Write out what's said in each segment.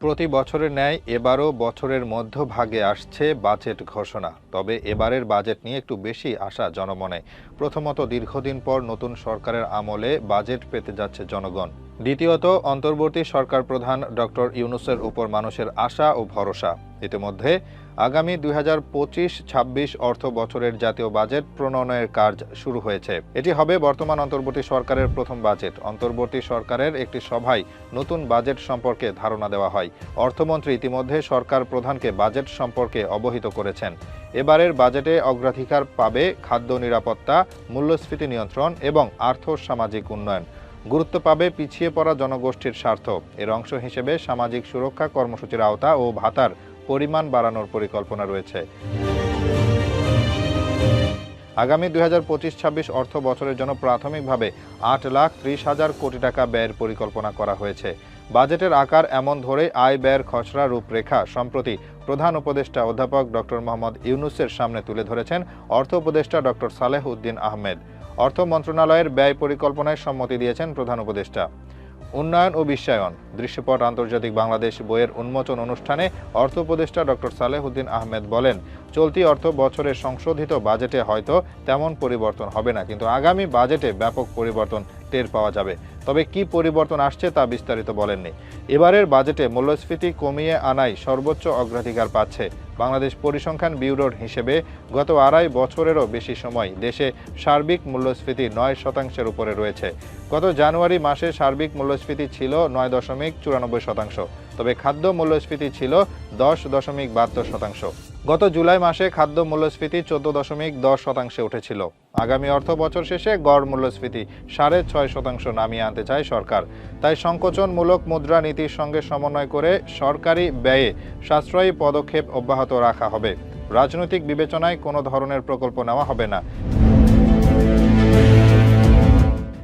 প্রতি বছরের ন্যায় এবারও বছরের মধ্যভাগে আসছে বাজেট ঘোষণা। তবে এবারের বাজেট নিয়ে একটু বেশি আশা জনমনে। প্রথমত দীর্ঘদিন পর নতুন সরকারের আমলে বাজেট পেতে যাচ্ছে জনগণ। দ্বিতীয়ত, অন্তর্বর্তী সরকার প্রধান ডক্টর ইউনুসের উপর মানুষের আশা ও ভরসা। ইতিমধ্যে আগামী দুই হাজার পঁচিশ ছাব্বিশ অর্থ বছরের জাতীয় বাজেট প্রণয়নের কাজ শুরু হয়েছে। এটি হবে বর্তমান অন্তর্বর্তী সরকারের প্রথম বাজেট। অন্তর্বর্তী সরকারের একটি সভায় নতুন বাজেট সম্পর্কে ধারণা দেওয়া হয়। অর্থমন্ত্রী ইতিমধ্যে সরকার প্রধানকে বাজেট সম্পর্কে অবহিত করেছেন। এবারের বাজেটে অগ্রাধিকার পাবে খাদ্য নিরাপত্তা, মূল্যস্ফীতি নিয়ন্ত্রণ এবং আর্থ সামাজিক উন্নয়ন। গুরুত্ব পাবে পিছিয়ে পড়া জনগোষ্ঠীর স্বার্থ। এর অংশ হিসেবে সামাজিক সুরক্ষা কর্মসূচির আওতা ও ভাতার পরিমাণ বাড়ানোর পরিকল্পনা রয়েছে। আগামী দুই হাজার পঁচিশ ছাব্বিশ অর্থ বছরের জন্য প্রাথমিকভাবে আট লাখ ত্রিশ হাজার কোটি টাকা ব্যয়ের পরিকল্পনা করা হয়েছে। বাজেটের আকার এমন ধরে আয় ব্যয়ের খসড়া রূপরেখা সম্প্রতি প্রধান উপদেষ্টা অধ্যাপক ডক্টর মোহাম্মদ ইউনুসের সামনে তুলে ধরেছেন অর্থ উপদেষ্টা ডক্টর সালেহ উদ্দিন আহমেদ। অর্থ মন্ত্রণালয়ের ব্যয় পরিকল্পনায় সম্মতি দিয়েছেন প্রধান উপদেষ্টা। উন্নয়ন ও বিশ্বায়ন, দৃশ্যপট আন্তর্জাতিক বাংলাদেশ বইয়ের উন্মোচন অনুষ্ঠানে অর্থ উপদেষ্টা ডক্টর সালেহুদ্দিন আহমেদ বলেন, চলতি অর্থ বছরের সংশোধিত বাজেটে হয়তো তেমন পরিবর্তন হবে না, কিন্তু আগামী বাজেটে ব্যাপক পরিবর্তন টের পাওয়া যাবে। তবে কি পরিবর্তন আসছে তা বিস্তারিত বলেননি। এবারের বাজেটে মূল্যস্ফীতি কমিয়ে আনাই সর্বোচ্চ অগ্রাধিকার পাচ্ছে বাংলাদেশ পরিসংখ্যান ব্যুরোর হিসেবে গত আড়াই বছরেরও বেশি সময় দেশে সার্বিক মূল্যস্ফীতি নয় শতাংশের উপরে রয়েছে। গত জানুয়ারি মাসে সার্বিক মূল্যস্ফীতি ছিল নয় দশমিক চুরানব্বই শতাংশ। তবে খাদ্য মূল্যস্ফীতি ছিল দশ দশমিক বাহাত্তর শতাংশ। গত জুলাই মাসে খাদ্য মূল্যস্ফীতি চোদ্দ দশমিক দশ শতাংশে উঠেছিল। আগামী অর্থ বছর শেষে গড় মূল্যস্ফীতি সাড়ে ছয় শতাংশ নামিয়ে আনতে চায় সরকার। তাই সংকোচনমূলক মুদ্রা নীতির সঙ্গে সমন্বয় করে সরকারি ব্যয়ে সাশ্রয়ী পদক্ষেপ অব্যাহত রাখা হবে। রাজনৈতিক বিবেচনায় কোনো ধরনের প্রকল্প নেওয়া হবে না।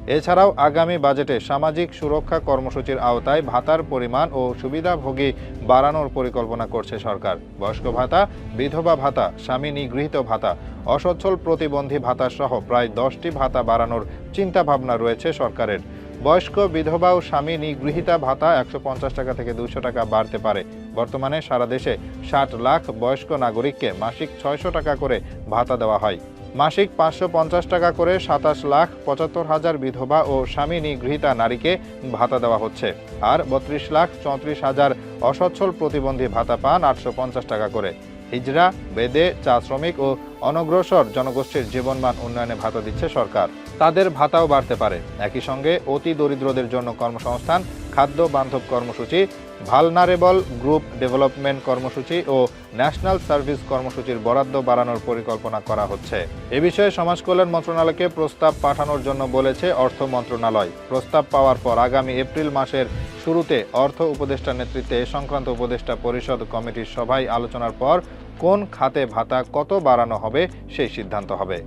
এছাড়াও আগামী বাজেটে সামাজিক সুরক্ষা কর্মসূচির আওতায় ভাতার পরিমাণ ও সুবিধাভোগী বাড়ানোর পরিকল্পনা করছে সরকার। বয়স্ক ভাতা, বিধবা ভাতা, স্বামী নিগৃহীত ভাতা, অসচ্ছল প্রতিবন্ধী ভাতা সহ প্রায় দশটি ভাতা বাড়ানোর চিন্তাভাবনা রয়েছে সরকারের। বয়স্ক বিধবা ও স্বামী নিগৃহীতা ভাতা একশো পঞ্চাশ টাকা থেকে দুশো টাকা বাড়তে পারে। বর্তমানে সারা দেশে ষাট লাখ বয়স্ক নাগরিককে মাসিক ছয়শো টাকা করে ভাতা দেওয়া হয়। মাসিক পাঁচশো পঞ্চাশ টাকা করে সাতাশ লাখ পঁচাত্তর হাজার বিধবা ও স্বামী নিগৃহীতা নারীকে ভাতা দেওয়া হচ্ছে। আর বত্রিশ লাখ চৌত্রিশ হাজার অসচ্ছল প্রতিবন্ধী ভাতা পান আটশো পঞ্চাশ টাকা করে। হিজরা বেদে, চা শ্রমিক ও অনগ্রসর জনগোষ্ঠীর জীবনমান উন্নয়নে ভাতা দিচ্ছে সরকার। তাদের ভাতাও বাড়তে পারে। একই সঙ্গে অতি দরিদ্রদের জন্য কর্মসংস্থান, খাদ্য বান্ধব কর্মসূচি ভালনারেবল গ্রুপ ডেভেলপমেন্ট কর্মসূচি ও ন্যাশনাল সার্ভিস কর্মসূচির বরাদ্দ বাড়ানোর পরিকল্পনা করা হচ্ছে। এ বিষয়ে সমাজ কল্যাণ মন্ত্রণালয়কে প্রস্তাব পাঠানোর জন্য বলেছে অর্থ মন্ত্রণালয়। প্রস্তাব পাওয়ার পর আগামী এপ্রিল মাসের শুরুতে অর্থ উপদেষ্টা নেতৃত্বে এ সংক্রান্ত উপদেষ্টা পরিষদ কমিটির সভায় আলোচনার পর কোন খাতে ভাতা কত বাড়ানো হবে সেই সিদ্ধান্ত হবে।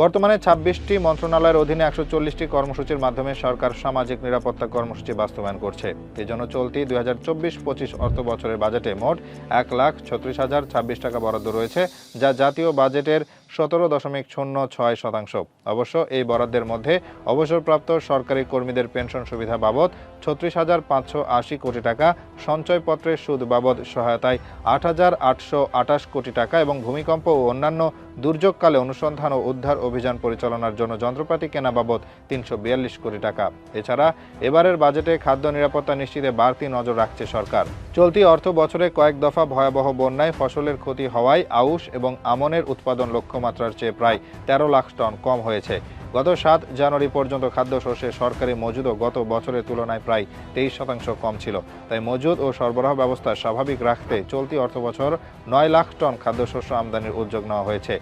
বর্তমানে ছাব্বিশটি মন্ত্রণালয়ের অধীনে একশো চল্লিশটি কর্মসূচির মাধ্যমে সরকার সামাজিক নিরাপত্তা কর্মসূচি বাস্তবায়ন করছে। এজন্য চলতি দুই হাজার চব্বিশ পঁচিশ অর্থ বছরের বাজেটে মোট এক লাখ ছত্রিশ হাজার ছাব্বিশ টাকা বরাদ্দ রয়েছে, যা জাতীয় বাজেটের সতেরো দশমিক শূন্য ছয় শতাংশ। অবশ্য এই বরাদ্দের মধ্যে অবসরপ্রাপ্ত সরকারি কর্মীদের পেনশন সুবিধা বাবদ ছত্রিশ হাজার পাঁচশো আশি কোটি টাকা, সঞ্চয়পত্রের সুদ বাবদ সহায়তায় আট হাজার আটশো আটাশ কোটি টাকা এবং ভূমিকম্প ও অন্যান্য দুর্যোগকালে অনুসন্ধান ও উদ্ধার অভিযান পরিচালনার জন্য যন্ত্রপাতি কেনা বাবদ তিনশো বিয়াল্লিশ কোটি টাকা। এছাড়া এবারের বাজেটে খাদ্য নিরাপত্তা নিশ্চিতে বাড়তি নজর রাখছে সরকার। চলতি অর্থ বছরে কয়েক দফা ভয়াবহ বন্যায় ফসলের ক্ষতি হওয়ায় আউশ এবং আমনের উৎপাদন লক্ষ্যমাত্রার চেয়ে প্রায় তেরো লাখ টন কম হয়েছে। গত সাত জানুয়ারি পর্যন্ত খাদ্যশস্যের সরকারি মজুদও গত বছরের তুলনায় প্রায় তেইশ শতাংশ কম ছিল। তাই মজুদ ও সরবরাহ ব্যবস্থা স্বাভাবিক রাখতে চলতি অর্থবছর নয় লাখ টন খাদ্যশস্য আমদানির উদ্যোগ নেওয়া হয়েছে।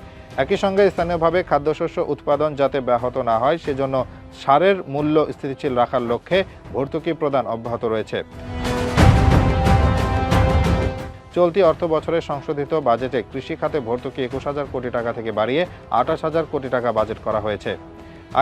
একই সঙ্গে স্থানীয়ভাবে খাদ্যশস্য উৎপাদন যাতে ব্যাহত না হয়, সেজন্য সারের মূল্য স্থিতিশীল রাখার লক্ষ্যে ভর্তুকি প্রদান অব্যাহত রয়েছে। চলতি অর্থ বছরের সংশোধিত বাজেটে কৃষি খাতে ভর্তুকি একুশ হাজার কোটি টাকা থেকে বাড়িয়ে আঠাশ হাজার কোটি টাকা বাজেট করা হয়েছে।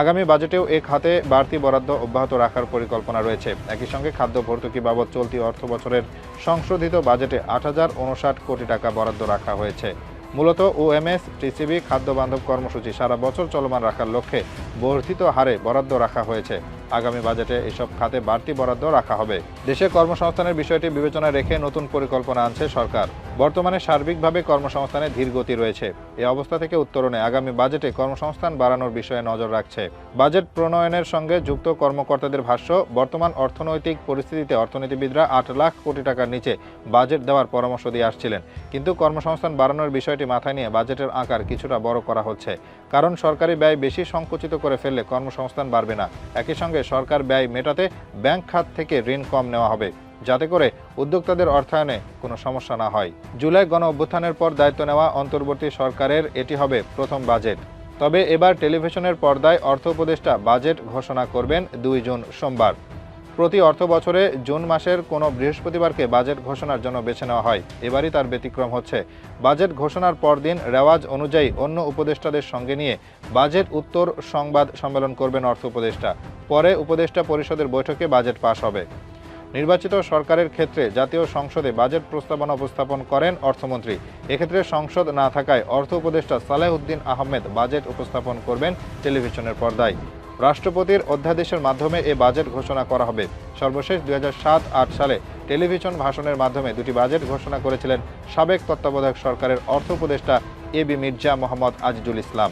আগামী বাজেটেও এ খাতে বাড়তি বরাদ্দ অব্যাহত রাখার পরিকল্পনা রয়েছে। একই সঙ্গে খাদ্য ভর্তুকি বাবদ চলতি অর্থ বছরের সংশোধিত বাজেটে আট হাজার উনষাট কোটি টাকা বরাদ্দ রাখা হয়েছে। মূলত ওএমএস, টিসিবি, খাদ্য বান্ধব কর্মসূচি সারা বছর চলমান রাখার লক্ষ্যে বর্ধিত হারে বরাদ্দ রাখা হয়েছে। আগামী বাজেটে এসব খাতে বাড়তি বরাদ্দ রাখা হবে। দেশে কর্মসংস্থানের বিষয়টি বিবেচনায় রেখে নতুন পরিকল্পনা আনছে সরকার। বর্তমানে সার্বিকভাবে কর্মসংস্থানে ধীর গতি রয়েছে। এই অবস্থা থেকে উত্তরণে আগামী বাজেটে কর্মসংস্থান বাড়ানোর বিষয়ে নজর রাখছে। বাজেট প্রণয়নের সঙ্গে যুক্ত কর্মকর্তাদের ভাষ্য, বর্তমান অর্থনৈতিক পরিস্থিতিতে অর্থনীতিবিদরা আট লাখ কোটি টাকার নিচে বাজেট দেওয়ার পরামর্শ দিয়ে আসছিলেন। কিন্তু কর্মসংস্থান বাড়ানোর বিষয়টি মাথায় নিয়ে বাজেটের আকার কিছুটা বড় করা হচ্ছে। কারণ সরকারি ব্যয় বেশি সংকুচিত করে ফেললে কর্মসংস্থান বাড়বে না। একই সঙ্গে সরকার ব্যয় মেটাতে ব্যাংক খাত থেকে ঋণ কম নেওয়া হবে। যাতে করে উদ্যোক্তাদের অর্থায়নে কোনো সমস্যা না হয়। জুলাই গণ অভ্যুত্থানের পর দায়িত্ব নেওয়া অন্তর্বর্তী সরকারের এটি হবে প্রথম বাজেট। তবে এবার টেলিভিশনের পর্দায় অর্থ উপদেষ্টা বাজেট ঘোষণা করবেন দুই জুন সোমবার। প্রতি অর্থ বছরে জুন মাসের কোনো বৃহস্পতিবারকে বাজেট ঘোষণার জন্য বেছে নেওয়া হয়। এবারই তার ব্যতিক্রম হচ্ছে। বাজেট ঘোষণার পরদিন রেওয়াজ অনুযায়ী অন্য উপদেষ্টাদের সঙ্গে নিয়ে বাজেট উত্তর সংবাদ সম্মেলন করবেন অর্থ উপদেষ্টা। পরে উপদেষ্টা পরিষদের বৈঠকে বাজেট পাশ হবে। নির্বাচিত সরকারের ক্ষেত্রে জাতীয় সংসদে বাজেট প্রস্তাবনা উপস্থাপন করেন অর্থমন্ত্রী। এক্ষেত্রে সংসদ না থাকায় অর্থ উপদেষ্টা সালেহ উদ্দিন আহমেদ বাজেট উপস্থাপন করবেন টেলিভিশনের পর্দায়। রাষ্ট্রপতির অধ্যাদেশের মাধ্যমে এ বাজেট ঘোষণা করা হবে। সর্বশেষ দুই সাত আট সালে টেলিভিশন ভাষণের মাধ্যমে দুটি বাজেট ঘোষণা করেছিলেন সাবেক তত্ত্বাবধায়ক সরকারের অর্থ উপদেষ্টা A B Mirza Mohammad Azizul Islam.